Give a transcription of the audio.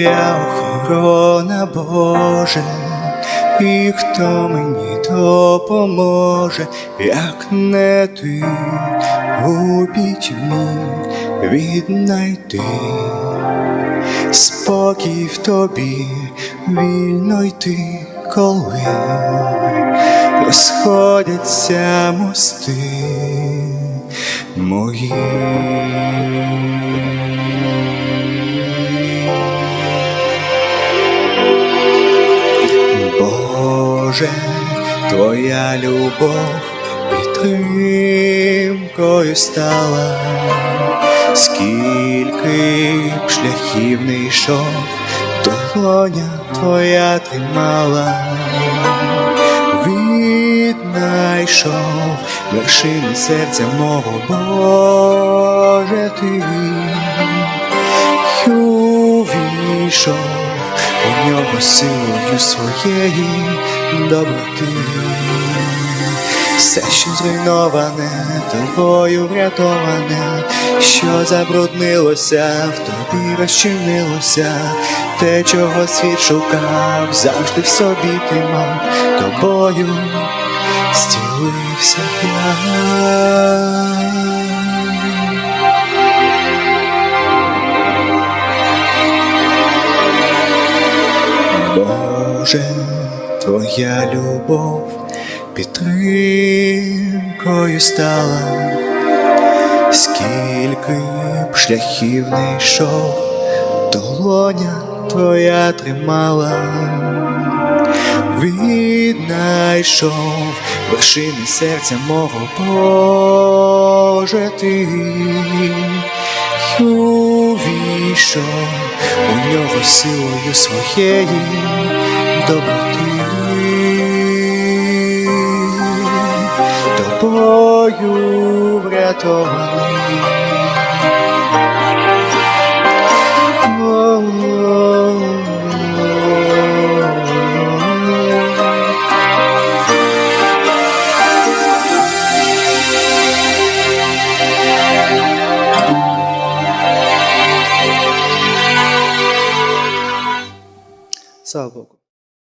твоя охорона Боже, і хто мені допоможе, як не ти. У пітьмі віднайти спокій в тобі, вільно йти, коли розходяться мости мої. Боже, твоя любов підтримкою стала, скільки б шляхів не йшов, долоня твоя тримала, віднайшов вершини серця мого Боже ти, увійшов у нього силою своєї доброти. Все, що зруйноване, тобою врятоване, що забруднилося, в тобі розчинилося, те, чого світ шукав, завжди в собі ти мав, тобою стілився я. Боже, твоя любов підтримкою стала, скільки б шляхів не йшов, долоня твоя тримала, віднайшов вершини серця мого Боже ти. увійшов у нього силою своєї доброти. Тобою врятований. Слава Богу.